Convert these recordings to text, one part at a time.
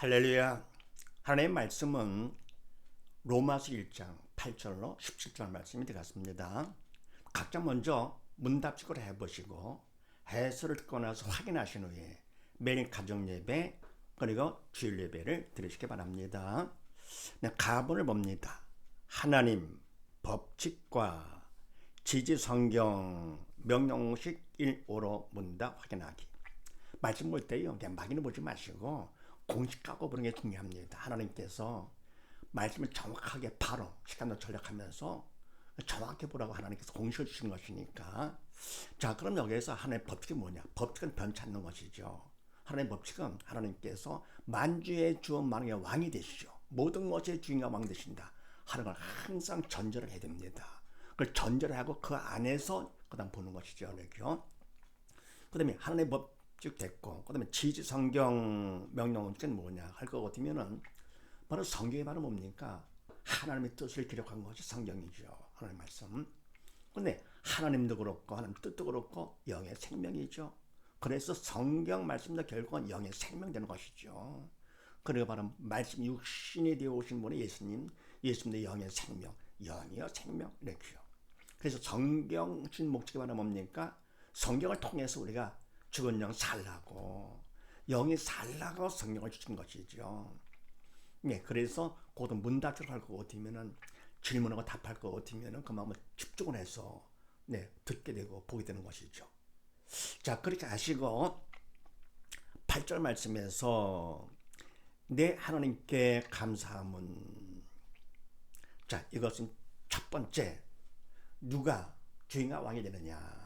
할렐루야. 하나님의 말씀은 로마서 1장 8절로 17절 말씀이 되겠습니다. 각자 먼저 문답식으로 해보시고 해설을 듣고 나서 확인하신 후에 매일 가정 예배 그리고 주일 예배를 드리시기 바랍니다. 네, 가본을 봅니다. 하나님 법칙과 지지 성경 명령식 1호로 문답 확인하기. 말씀 볼 때요, 그냥 막연히 보지 마시고 공식하고 보는 게 중요합니다. 하나님께서 말씀을 정확하게 바로 시간도 전략하면서 정확히 보라고 하나님께서 공식을 주신 것이니까. 자 그럼 여기에서 하나님의 법칙이 뭐냐? 법칙은 변치 않는 것이죠. 하나님의 법칙은 하나님께서 만주의 주 만왕의 왕이 되시죠. 모든 것의 주인과 왕 되신다. 하는 걸 항상 전제를 해야 됩니다. 그걸 전제를 하고 그 안에서 그 다음 보는 것이죠. 그렇죠? 그 다음에 하나님의 법 쭉 됐고 그다음에 지지 성경 명령은 뭐냐 할 것 같으면은 바로 성경이 바로 뭡니까 하나님의 뜻을 기록한 것이 성경이죠 하나님 말씀. 근데 하나님도 그렇고 하나님 뜻도 그렇고 영의 생명이죠. 그래서 성경 말씀도 결국은 영의 생명 되는 것이죠. 그리고 바로 말씀 육신이 되어 오신 분이 예수님, 예수님의 영의 생명, 영이요 생명 이렇게요. 그래서 성경 신 목적이 바로 뭡니까? 성경을 통해서 우리가 죽은 영 살라고 영이 살라고 성령을 주신 것이죠. 네, 그래서 곧 문답을 할것 같으면은 질문하고 답할 것 같으면은 그 마음을 집중을 해서 네, 듣게 되고 보게 되는 것이죠. 자, 그렇게 하시고 8절 말씀에서 내 하나님께 감사함은 자, 이것은 첫 번째 누가 주인과 왕이 되느냐?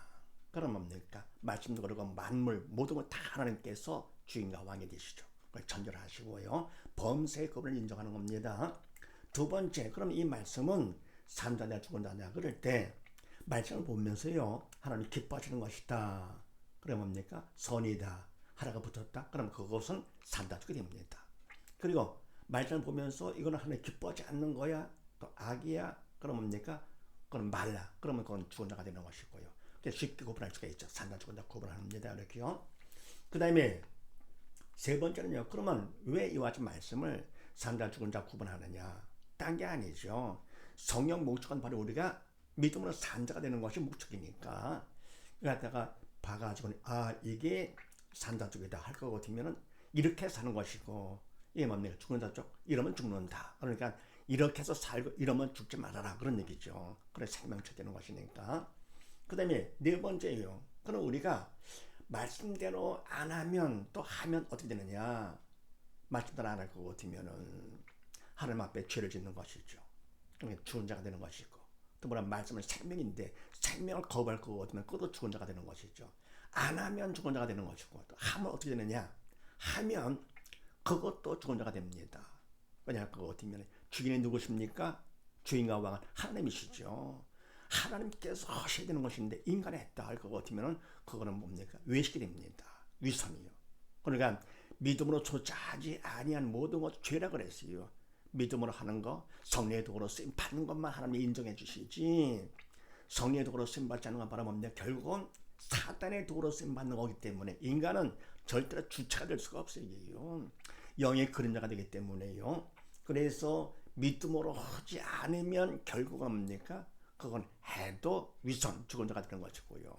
그럼 뭡니까? 말씀도 그러고 만물 모든 걸 다 하나님께서 주인과 왕이 되시죠. 그걸 전절하시고요. 범사의 법을 인정하는 겁니다. 두 번째, 그럼 이 말씀은 산자냐 죽은자냐 그럴 때 말씀을 보면서요. 하나님 기뻐하시는 것이다. 그럼 뭡니까? 선이다. 하나가 붙었다. 그럼 그것은 산다 죽게 됩니다. 그리고 말씀을 보면서 이거는 하나님 기뻐하지 않는 거야. 또 악이야. 그럼 뭡니까? 그럼 말라. 그러면 그건 죽은 자가 되는 것이고요. 쉽게 구분할 수가 있죠. 산다 죽은다 구분합니다. 이렇게요. 그 다음에 세 번째는요. 그러면 왜 이와 같은 말씀을 산다 죽은 자 구분하느냐? 딴 게 아니죠. 성령 목적은 바로 우리가 믿음으로 산자가 되는 것이 목적이니까. 그러다가 봐가지고 아 이게 산자 쪽이다 할거 같으면은 이렇게 사는 것이고 이게 뭡니까 죽는 자쪽 이러면 죽는다. 그러니까 이렇게 해서 살고 이러면 죽지 말아라 그런 얘기죠. 그래 생명체 되는 것이니까. 그 다음에 네 번째요. 그럼 우리가 말씀대로 안 하면 또 하면 어떻게 되느냐? 말씀대로 안할것 같으면은 하나님 앞에 죄를 짓는 것이죠. 그러니까 죽은 자가 되는 것이고 또 뭐라 말씀은 생명인데 생명을 거부할 것 같으면 그것도 죽은 자가 되는 것이죠. 안 하면 죽은 자가 되는 것이고 또 하면 어떻게 되느냐? 하면 그것도 죽은 자가 됩니다. 왜냐 그거 같으면 주인이 누구십니까? 주인과 왕은 하나님이시죠. 하나님께서 하셔야 되는 것인데 인간이 했다 할것 같으면 그거는 뭡니까? 외식이 됩니다. 위선이요. 그러니까 믿음으로 조차하지 아니한 모든 것 죄라 그랬어요. 믿음으로 하는 거 성령의 도구로 쓰임 받는 것만 하나님이 인정해 주시지 성령의 도구로 쓰임 받지 않는 건 바로 뭡니까? 결국은 사단의 도구로 쓰임 받는 거기 때문에 인간은 절대로 주체가 될 수가 없어요. 영의 그림자가 되기 때문에요. 그래서 믿음으로 하지 않으면 결국은 뭡니까? 그건 해도 위선 죽은 자가 되는 것이고요.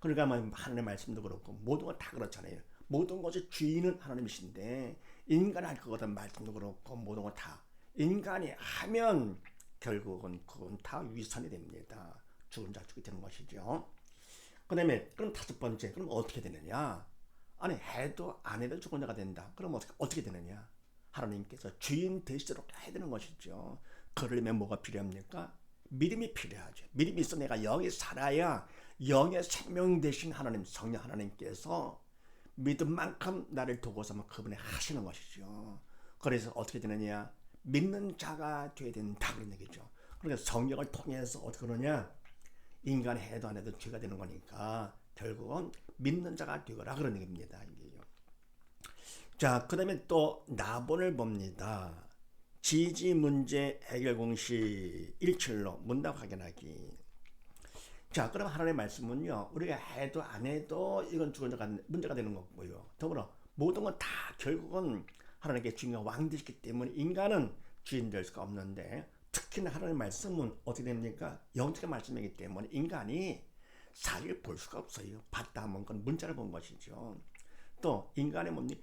그러니까 뭐 하나님의 말씀도 그렇고 모든 건 다 그렇잖아요. 모든 것의 주인은 하나님이신데 인간이 할 것같은 말씀도 그렇고 모든 건 다 인간이 하면 결국은 그건 다 위선이 됩니다. 죽은 자 죽게 되는 것이죠. 그 다음에 그럼 다섯 번째 그럼 어떻게 되느냐? 아니 해도 안 해도 죽은 자가 된다. 그럼 어떻게 어떻게 되느냐? 하나님께서 주인 되시도록 해야 되는 것이죠. 그러려면 뭐가 필요합니까? 믿음이 필요하죠. 믿음이 있어 내가 영이 살아야 영의 생명 되신 하나님 성령 하나님께서 믿음만큼 나를 도고서 그분이 하시는 것이죠. 그래서 어떻게 되느냐? 믿는 자가 되어야 된다 그런 얘기죠. 그러니까 성경을 통해서 어떻게 그러냐? 인간 해도 안 해도 죄가 되는 거니까 결국은 믿는 자가 되거라 그런 얘기입니다. 자, 그 다음에 또 나본을 봅니다. 지지 문제 해결 공식 1출로 문답 확인하기. 자, 그럼 하나님의 말씀은요, 우리가 해도 안 해도 이건 죽은 자가 문제가 되는 거고요. 더불어 모든 건 다 결국은 하나님께 주인과 왕 되시기 때문에 인간은 주인 될 수가 없는데 특히나 하나님의 말씀은 어떻게 됩니까? 영적인 말씀이기 때문에 인간이 사실 볼 수가 없어요. 봤다 하면 그건 문자를 본 것이죠. 또 인간의 뭡니까?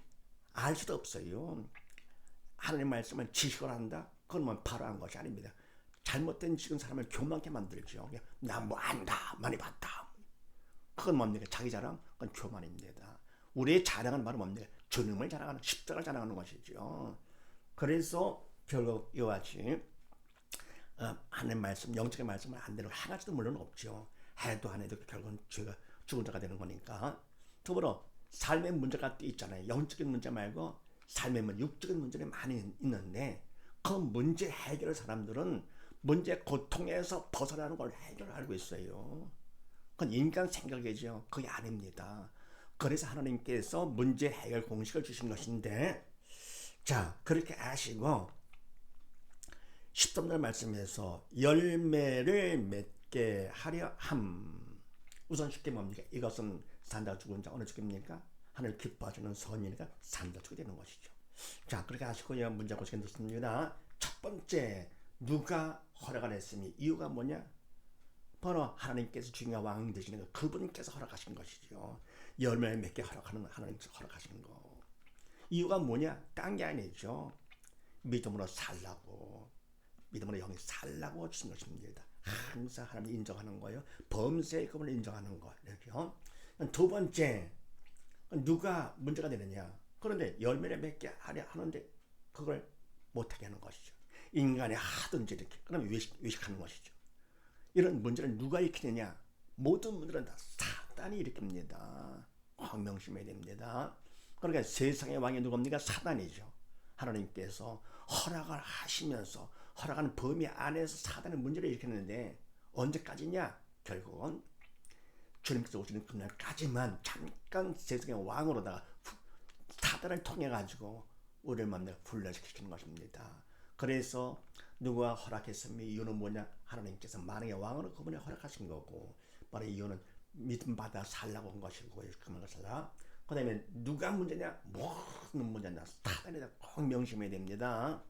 알 수도 없어요. 하나님 말씀을 지식을 한다? 그건 뭐 바로 한 것이 아닙니다. 잘못된 지식은 사람을 교만하게 만들죠. 나 뭐 안다, 많이 봤다. 그건 뭡니까? 자기 자랑? 그건 교만입니다. 우리의 자랑은 바로 뭡니까? 주님을 자랑하는, 십자가를 자랑하는 것이죠. 그래서 결국 이와 같이 어, 하나님 말씀, 영적인 말씀을 안 되는 하나도 물론 없죠. 해도 안 해도 결국은 죄가 죽은 자가 되는 거니까. 더불어 삶의 문제가 또 있잖아요. 영적인 문제 말고 삶의 문제, 육적인 문제는 많이 있는데 그 문제 해결을 사람들은 문제 고통에서 벗어나는 걸 해결을 알고 있어요. 그건 인간 생각이죠. 그게 아닙니다. 그래서 하나님께서 문제 해결 공식을 주신 것인데 자 그렇게 아시고 13절 말씀에서 열매를 맺게 하려 함 우선 쉽게 뭡니까? 이것은 산다 죽은 자 어느 죽입니까? 하늘 기뻐하시는 산다 죽게 되는 것이죠. 자 그렇게 하시고요 문제 고시게 됐습니다. 첫 번째 누가 허락을 했으니 이유가 뭐냐? 바로 하나님께서 주인과 왕 되시는 거 그분께서 허락하신 것이죠. 열매를 맺게 허락하는 거 하나님께서 허락하시는 거. 이유가 뭐냐? 딴 게 아니죠. 믿음으로 살라고 믿음으로 영이 살라고 주신 것입니다. 항상 하나님 인정하는 거예요. 범죄의 그분을 인정하는 거 이렇게요. 두 번째 누가 문제가 되느냐? 그런데 열매를 맺게 하려 하는데 그걸 못하게 하는 것이죠. 인간이 하든지 이렇게 그러면 외식, 외식하는 것이죠. 이런 문제를 누가 일으키느냐? 모든 문제는 다 사단이 일으킵니다. 황명심해야 됩니다. 그러니까 세상의 왕이 누굽니까? 사단이죠. 하나님께서 허락을 하시면서 허락하는 범위 안에서 사단의 문제를 일으켰는데 언제까지냐? 결국은 주님께서 오시는 그날까지만 잠깐 세상의 왕으로다가 사단을 통해 가지고 우리를 만나 훈련시키는 것입니다. 그래서 누가 허락했으면 이유는 뭐냐? 하나님께서 만왕의 왕으로 그분이 허락하신 거고 바로 이유는 믿음 받아 살라고 한 것이고 그런 것이라. 그다음에 누가 문제냐? 모든 문제냐? 사단에다 꼭 명심해야 됩니다.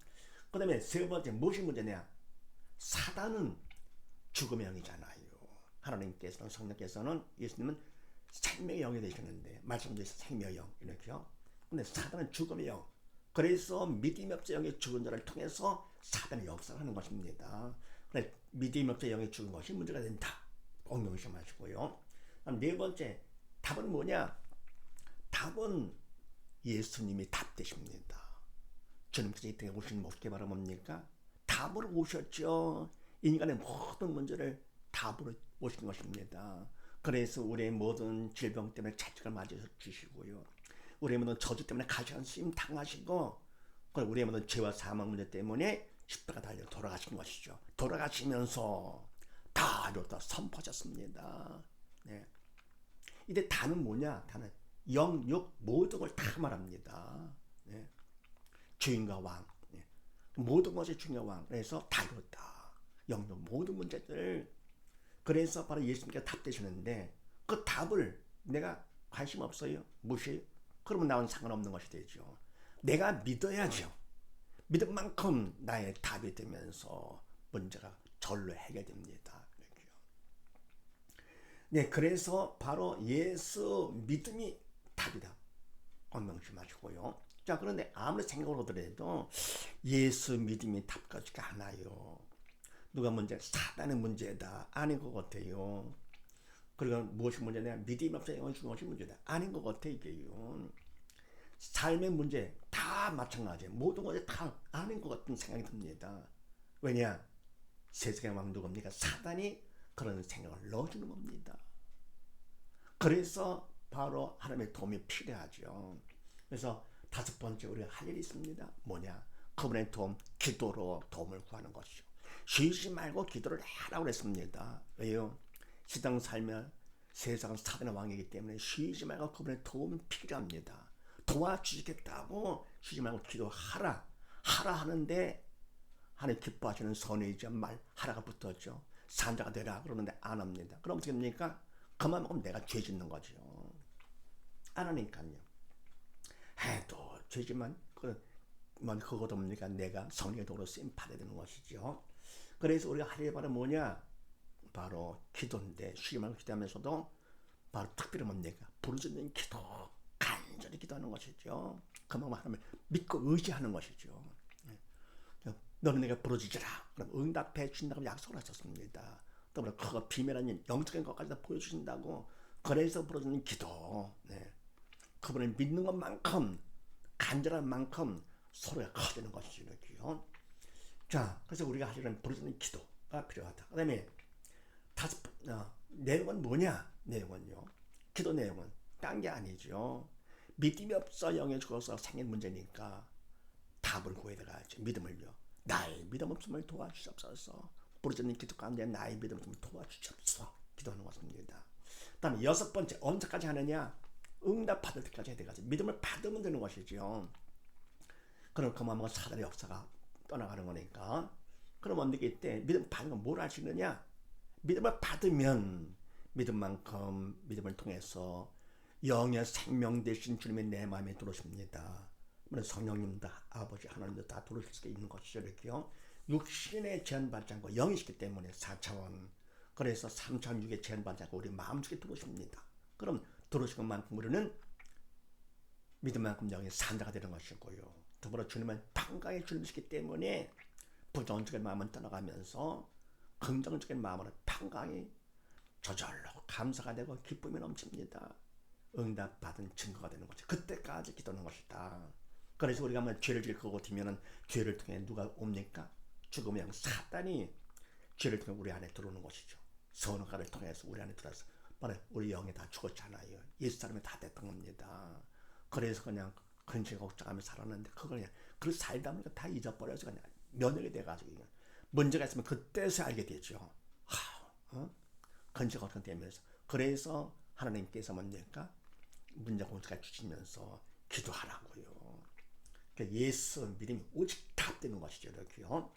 그 다음에 세 번째 무엇이 문제냐? 사단은 죽음의 영이잖아요. 하나님께서는 성령께서는 예수님은 생명의 영이 되셨는데 말씀대로 생명의 영 이렇게요. 근데 사단은 죽음의 영. 그래서 믿음이 없어 영의 죽은 자를 통해서 사단의 역사를 하는 것입니다. 그래 믿음이 없어 영의 죽은 것이 문제가 된다. 꼭 명심하시고요. 네 번째 답은 뭐냐? 답은 예수님이 답 되십니다. 주님께서 이 땅에 오신 목적이 바로 뭡니까? 답으로 오셨죠. 인간의 모든 문제를 답으로 오신 것입니다. 그래서 우리의 모든 질병 때문에 채찍을 맞아 주시고요. 우리의 모든 저주 때문에 가시한 쓰임 당하시고 우리의 모든 죄와 사망 문제 때문에 십자가 달려 돌아가신 것이죠. 돌아가시면서 다 이뤘다 선포하셨습니다. 네. 이제 다는 뭐냐? 다는 영 육 모든 걸 다 말합니다. 네. 주인과 왕 네. 모든 것이 주인과 왕 그래서 다 이뤘다. 영육 모든 문제들 그래서 바로 예수님께서 답 되시는데 그 답을 내가 관심 없어요 무시 그러면 나온 상관없는 것이 되죠. 내가 믿어야죠. 믿은 만큼 나의 답이 되면서 문제가 절로 해결됩니다. 이렇게요. 네, 그래서 바로 예수 믿음이 답이다. 명심하시고요. 자, 그런데 아무리 생각을 하더라도 예수 믿음이 답 같지가 않아요. 누가 문제? 사단의 문제다. 아닌 것 같아요. 그리고 무엇이 문제냐? 믿음이 없어 영원 죽은 것이 문제다. 아닌 것 같아 이게요. 삶의 문제 다 마찬가지예요. 모든 것이 다 아닌 것 같은 생각이 듭니다. 왜냐? 세상의 왕 누굽니까? 사단이 그런 생각을 넣어주는 겁니다. 그래서 바로 하나님의 도움이 필요하죠. 그래서 다섯 번째 우리가 할 일이 있습니다. 뭐냐? 그분의 도움, 기도로 도움을 구하는 것이죠. 쉬지 말고 기도를 하라고 그랬습니다. 왜요? 시당 살면 세상은 사단의 왕이기 때문에 쉬지 말고 그분의 도움이 필요합니다. 도와주시겠다고 쉬지 말고 기도하라. 하라 하는데 하나님 기뻐하시는 선의자 말 하라가 붙었죠. 산자가 되라 그러는데 안 합니다. 그럼 어떻게 됩니까? 그만 먹으면 내가 죄 짓는 거죠. 안 하니까요. 해도 죄지만 그뭐 그것도 뭡니까 내가 성령의 도로 쓰임 받아야 되는 것이죠. 그래서 우리가 할 일이 바로 뭐냐? 바로 기도인데 쉬게 말고 기도하면서도 바로 특별히 뭡니까? 부르짖는 기도, 간절히 기도하는 것이죠. 그만큼 하나님을 믿고 의지하는 것이죠. 예. 너는 내가 부르짖으라. 그럼 응답해 준다고 약속을 하셨습니다. 또그 비밀한 영적인 것까지 다 보여주신다고 그래서 부르짖는 기도. 네. 그분을 믿는 것만큼 간절한 만큼 서로가 커지는 것이죠. 자, 그래서 우리가 하려는 부르짖는 기도가 필요하다. 그 다음에 다섯 번- 어, 내용은 뭐냐? 내용은요. 기도 내용은 딴 게 아니죠. 믿음이 없어 영에 죽어서 생긴 문제니까 답을 구해야 가야죠. 믿음을요. 나의 믿음 없음을 도와주시옵소서. 부르짖는 기도 가운데 나의 믿음 없음을 도와주시옵소서. 기도하는 것입니다. 그 다음에 여섯 번째 언제까지 하느냐? 응답 받을 때까지 해야 되가지 믿음을 받으면 되는 것이죠. 그럼 그만큼 사단의 역사가 떠나가는 거니까. 그럼 언제게 이때 믿음 받는 건뭘 하시느냐? 믿음을 받으면 믿음만큼 믿음을 통해서 영의 생명 되신 주님이 내 마음에 들어오십니다. 성령님도 아버지 하나님도 다 들어오실 수 있는 것이죠. 이렇게요. 육신의 제한받지 않고 영이시기 때문에 4차원 그래서 3차원 6의 제한받지 않고 우리 마음속에 들어오십니다. 그럼 들어오신 것만큼 우리는 믿음만큼 영의 산자가 되는 것이고요. 더불어 주님은 평강의 주님이시기 때문에 부정적인 마음은 떠나가면서 긍정적인 마음으로 평강이 저절로 감사가 되고 기쁨이 넘칩니다. 응답 받은 증거가 되는 거죠. 그때까지 기도하는 것이다. 그래서 우리가 뭐 죄를 지고 뒤면은 죄를 통해 누가 옵니까? 죽음의 영 사단이 죄를 통해 우리 안에 들어오는 것이죠. 선악과를 통해서 우리 안에 들어와서 바로 우리 영이 다 죽었잖아요. 옛 사람이 다 됐던 겁니다. 그래서 그냥 근심 걱정하며 살았는데 그걸 그냥 그 살다 보니까 다 잊어버려서 그냥 면역이 돼가지고 문제가 있으면 그때서 알게 되죠. 하, 어? 근심 걱정되면서 그래서 하나님께서 뭡니까 문제 공수가 주시면서 기도하라고요. 그러니까 예수 믿음이 오직 답되는 것이죠, 이렇게요.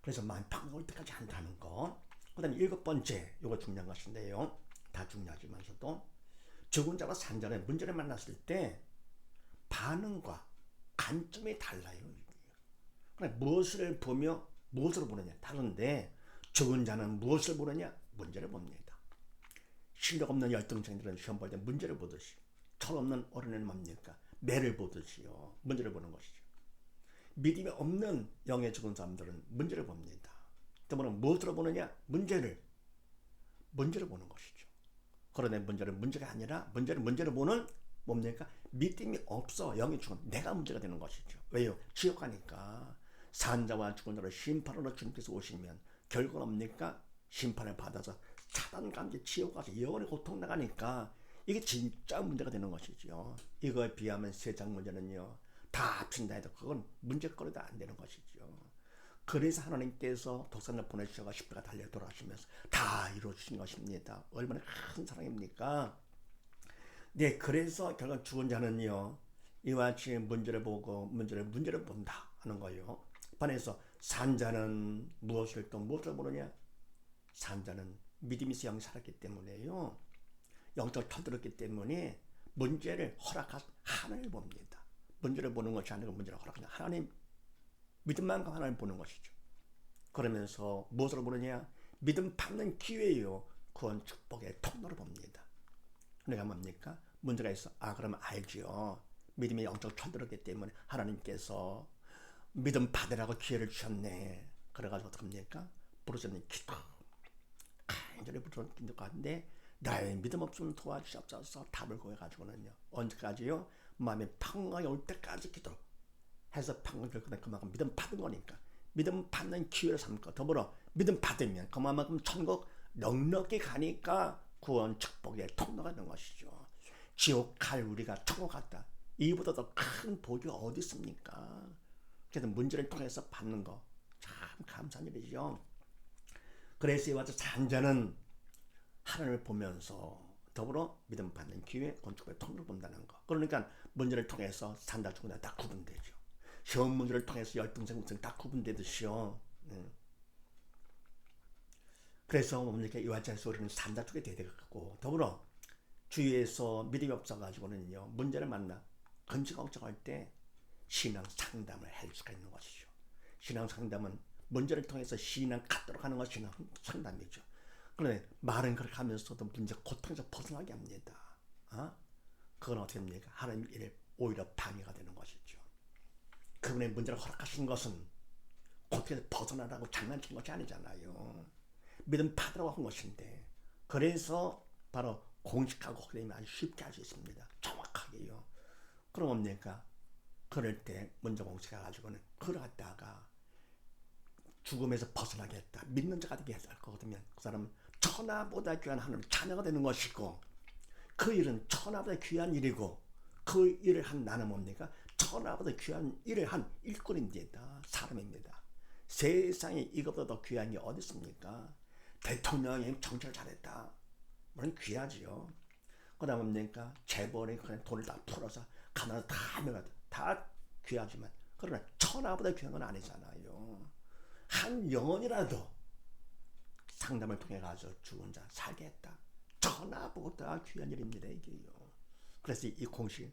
그래서 마음 평올 때까지 한다는 거. 그다음에 일곱 번째, 이거 중요한 것인데요. 다 중요하지만서도 죽은 자와 산 자는 문제를 만났을 때 반응과 관점이 달라요. 그러니까 무엇을 보며 무엇으로 보느냐 다른데 죽은 자는 무엇을 보느냐 문제를 봅니다. 실력 없는 열등생들은 시험 볼 때 문제를 보듯이 철없는 어린애는 뭡니까 매를 보듯이요 문제를 보는 것이죠. 믿음이 없는 영에 죽은 사람들은 문제를 봅니다. 때문에 무엇으로 보느냐 문제를 문제를 보는 것이죠. 그런데 문제는 문제가 아니라 문제를 문제를 보는 뭡니까 믿음이 없어 영이 죽은 내가 문제가 되는 것이죠. 왜요 지옥 가니까 산자와 죽은 자를 심판으로 주님께서 오시면 결과는 뭡니까 심판을 받아서 사단 감지 지옥 가서 영원히 고통 나가니까 이게 진짜 문제가 되는 것이죠. 이거에 비하면 세상 문제는요 다 합친다 해도 그건 문제거리도 안 되는 것이죠. 그래서 하나님께서 독산을 보내주셔가 십자가 달려 돌아가시면서 다 이루어주신 것입니다. 얼마나 큰 사랑입니까? 네, 그래서 결국 죽은 자는요 이와 같이 문제를 보고 문제를 문제를 본다 하는 거예요. 반해서 산자는 무엇을 또 무엇을 보느냐? 산자는 믿음이 있어 영이 살았기 때문에요. 영적 터들었기 때문에 문제를 허락한 하나님을 봅니다. 문제를 보는 것이 아니고 문제를 허락하는 하나님 믿음만큼 하나님 보는 것이죠. 그러면서 무엇으로 보느냐? 믿음 받는 기회요. 구원 축복의 통로로 봅니다. 내가 뭡니까? 문제가 있어. 아, 그러면 알지요. 믿음이 영적 터들었기 때문에 하나님께서 믿음 받으라고 기회를 주셨네. 그래가지고 어떡합니까? 부르짖는 기도. 간절히 부르짖는 기도 가운데 나의 믿음 없으면 도와주시옵소서 답을 구해가지고는요. 언제까지요? 마음에 평강이 올 때까지 기도. 해서 평강 결국은 그만큼 믿음 받은 거니까. 믿음 받는 기회를 삼고 더불어 믿음 받으면 그만큼 천국 넉넉히 가니까 구원 축복의 통로가 되는 것이죠. 지옥 갈 우리가 천국 갔다. 이보다 더 큰 복이 어디 있습니까? 그래서 문제를 통해서 받는 거 참 감사한 일이죠. 그래서 이와 같이 산자는 하나님을 보면서 더불어 믿음 받는 기회, 건축의 통로를 본다는 거. 그러니까 문제를 통해서 산다 죽은다 다 구분되죠. 시험 문제를 통해서 열등생 우승 다 구분되듯이요. 네. 그래서 뭡니까 해서 우리는 산다 쪽에 대대갖고 더불어 주위에서 믿음이 없어가지고는요 문제를 만나 건지 걱정할 때 신앙 상담을 할 수가 있는 것이죠. 신앙 상담은 문제를 통해서 신앙 갖도록 하는 것이 신앙 상담이죠. 그런데 말은 그렇게 하면서도 문제 고통에서 벗어나게 합니다. 어? 그건 어떻게 됩니까? 하나님 일에 오히려 방해가 되는 것이죠. 그분의 문제를 허락하신 것은 고통에서 벗어나라고 장난친 것이 아니잖아요. 믿음 받으라고 한 것인데 그래서 바로 공식하고 그러면 아주 쉽게 할 수 있습니다. 정확하게요. 그럼 뭡니까? 그럴 때 먼저 공식해가지고는 그러다가 죽음에서 벗어나겠다. 믿는 자가 되게 할 거거든요. 그 사람은 천하보다 귀한 하나님 자녀가 되는 것이고 그 일은 천하보다 귀한 일이고 그 일을 한 나는 뭡니까? 천하보다 귀한 일을 한 일꾼입니다. 사람입니다. 세상에 이것보다 더 귀한 게 어디 있습니까? 대통령이 정치를 잘했다. 물론 귀하지요. 그 다음 뭡니까? 재벌이 그냥 돈을 다 풀어서 가나다 다 명하다. 다 귀하지만 그러나 천하보다 귀한 건 아니잖아요. 한 영혼이라도 상담을 통해 가서 죽은 자 살게 했다. 천하보다 귀한 일입니다 이게요. 그래서 이 공식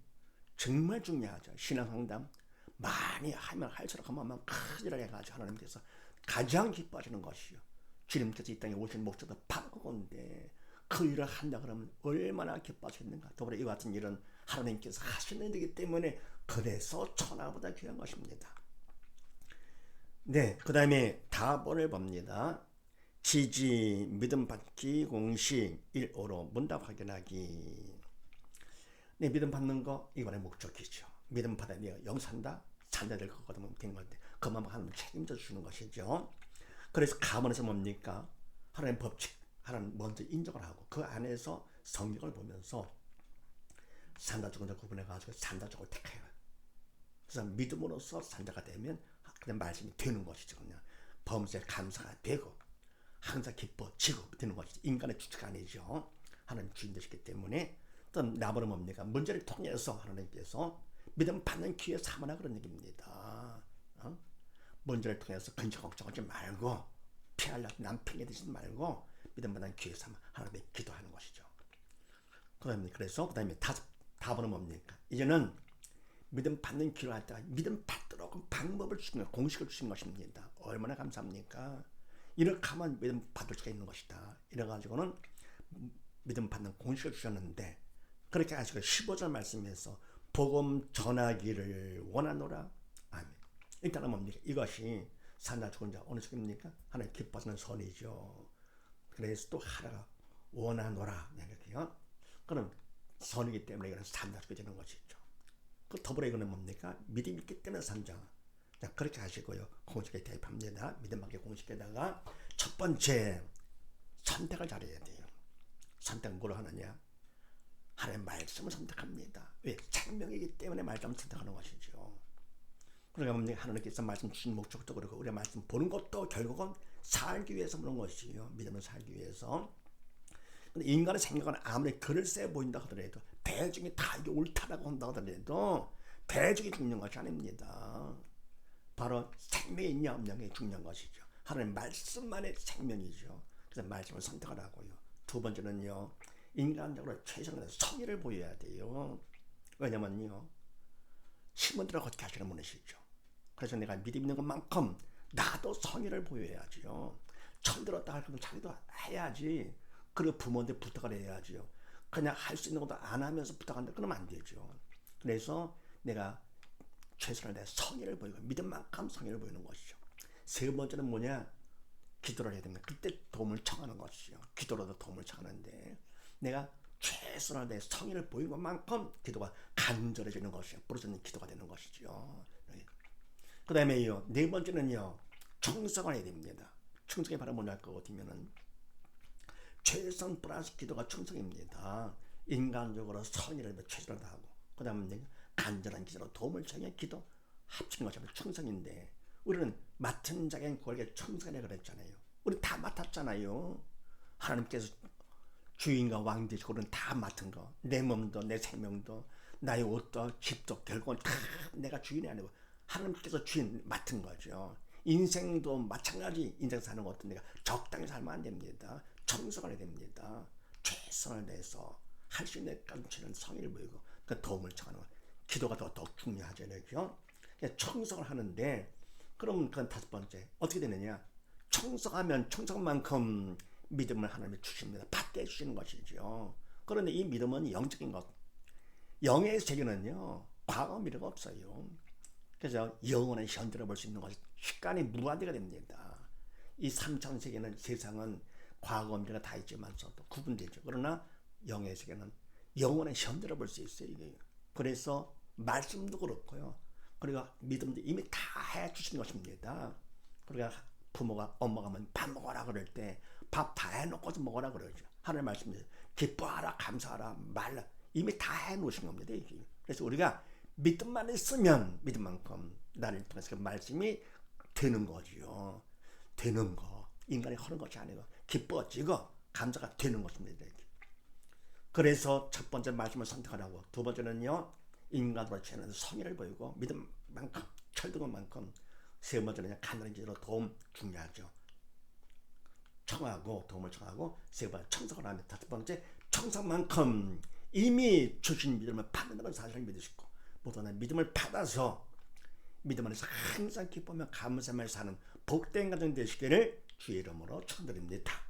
정말 중요하죠. 신앙 상담 많이 하면 할수록 한번만 큰일을 해가지고 하나님께서 가장 기뻐하시는 것이요. 주님께서 이 땅에 오신 목적도 바로 그건데 그 일을 한다 그러면 얼마나 기뻐하시겠는가. 더불어 이 같은 일은 하나님께서 하시는 일이기 때문에 그래서 천하보다 귀한 것입니다. 네, 그 다음에 답을 봅니다. 지지, 믿음 받기, 공식, 1호로 문답 확인하기. 네, 믿음 받는 거 이번에 목적이죠. 믿음 받아야 돼요. 영 산다? 산다 될 거거든 된 건데 그만 하나님 책임져 주는 것이죠. 그래서 가문에서 뭡니까? 하나님 법칙, 하나님 먼저 인정을 하고 그 안에서 성경을 보면서 산다 죽은 자 구분해 가지고 산다 죽을 택해요. 그래서 믿음으로써 산자가 되면 그냥 말씀이 되는 것이죠. 그냥 범죄 감사가 되고 항상 기뻐지고 되는 것이죠. 인간의 주체가 아니죠. 하나님 주인 되시기 때문에 또 나무는 뭡니까? 문제를 통해서 하나님께서 믿음 받는 기회 삼아라 그런 얘기입니다. 어? 문제를 통해서 근처 걱정하지 말고 피하려 남편이 되지 말고 믿음 받는 기회 삼아 하나님께 기도하는 것이죠. 그 다음에 그래서 그 다음에 다 답은 뭡니까? 이제는 믿음 받는 기회를 할때 믿음 받도록 방법을 주신 거 공식을 주신 것입니다. 얼마나 감사합니까? 이렇게 하면 믿음 받을 수가 있는 것이다. 이래 가지고는 믿음 받는 공식을 주셨는데 그렇게 하시고 15절 말씀에서 복음 전하기를 원하노라. 일단은 뭡니까? 이것이 산나 죽은 자 어느 쪽입니까? 하나님 기뻐하는 선이죠. 그래서 또 하나가 원하노라. 이렇게요. 그럼 선이기 때문에 이거는 산나 죽게 되는 것이죠. 그 더불어 이거는 뭡니까? 믿음이 있기 때문에 산장. 자, 그렇게 하시고요. 공식에 대입합니다. 믿음하게 공식에다가 첫 번째 선택을 잘해야 돼요. 선택은 뭘 하느냐? 하나님의 말씀을 선택합니다. 왜? 생명이기 때문에 말씀을 선택하는 것이죠. 그러니까 뭡니까? 하나님께서 말씀 주신 목적도 그렇고 우리가 말씀 보는 것도 결국은 살기 위해서 보는 것이요. 믿음을 살기 위해서. 근데 인간의 생각은 아무리 글쎄 보인다 하더라도 대중이 다 이게 옳다라고 한다 하더라도 대중이 중요한 것이 아닙니다. 바로 생명이 있냐 없냐가 중요한 것이죠. 하나님 말씀만의 생명이죠. 그래서 말씀을 선택을 하고요. 두 번째는요. 인간적으로 최선의 성의를 보여야 돼요. 왜냐면요. 신문들을 어떻게 하시는 분이시죠. 그래서 내가 믿음 있는 것만큼 나도 성의를 보여야지요. 처음 들었다 할 거면 자기도 해야지. 그리고 부모한테 부탁을 해야지요. 그냥 할 수 있는 것도 안 하면서 부탁한다 그러면 안 되죠. 그래서 내가 최선을 다해 성의를 보이고 믿음만큼 성의를 보이는 것이죠. 세 번째는 뭐냐? 기도를 해야 됩니다. 그때 도움을 청하는 것이죠. 기도로도 도움을 청하는데 내가 최선을 다해 성의를 보인 것만큼 기도가 간절해지는 것이요. 부르짖는 기도가 되는 것이죠. 그 다음에요. 네 번째는요. 충성을 해야 됩니다. 충성이 바로 뭐냐 거 같으면은 최선 플러스 기도가 충성입니다. 인간적으로 선의를 최선을 다하고 그 다음에 간절한 기도로 도움을 청해 기도 합친 것처럼 충성인데 우리는 맡은 자에게 그에게 충성해 그랬잖아요. 우리 다 맡았잖아요. 하나님께서 주인과 왕 되시고 우리는 다 맡은 거. 내 몸도 내 생명도 나의 옷도 집도 결국은 다 내가 주인이 아니고 하나님께서 주인 맡은 거죠. 인생도 마찬가지 인생 사는 것도 내가 적당히 살면 안 됩니다. 청소가 됩니다. 최선을 내서 할 수 있는 깜치는 성의를 보이고 그 도움을 청하는 것. 기도가 더, 더 중요하죠. 그죠? 청성을 하는데 그러면 그건 다섯 번째 어떻게 되느냐? 청성하면 청성만큼 믿음을 하나님이 주십니다. 받게 해주시는 것이죠. 그런데 이 믿음은 영적인 것. 영의 세계는요 과거 미래가 없어요. 그래서 영원한 현재를 볼수 있는 것이 시간이 무한대가 됩니다. 이 삼천 세계는 세상은 과거 미래가 다 있지만서도 구분되죠. 그러나 영의 세계는 영원한 현재를 볼수 있어요. 이게. 그래서 말씀도 그렇고요. 그리고 믿음도 이미 다 해주신 것입니다. 그러니까 부모가 엄마가 뭐밥 먹어라 그럴 때 밥 다 해놓고서 먹어라 그러죠. 하나님 말씀이 기뻐하라 감사하라 말라 이미 다 해놓으신 겁니다. 이게. 그래서 우리가 믿음만 있으면 믿음만큼 나를 통해서 그 말씀이 되는 거지요. 되는 거 인간이 하는 것이 아니고 기뻐지고 감사가 되는 것입니다. 그래서 첫 번째 말씀을 선택하라고 두 번째는요 인간으로 죄는 성의를 보이고 믿음만큼 철등만큼 세 번째는 가난한 자로 도움 중요하죠. 청하고 도움을 청하고 세 번째 청성을 하면 다섯 번째 청성만큼 이미 주신 믿음을 받는다는 사실을 믿으시고 모두는 믿음을 받아서 믿음 안에서 항상 기쁘며 감사하며 사는 복된 가정 되시기를 주의 이름으로 축드립니다.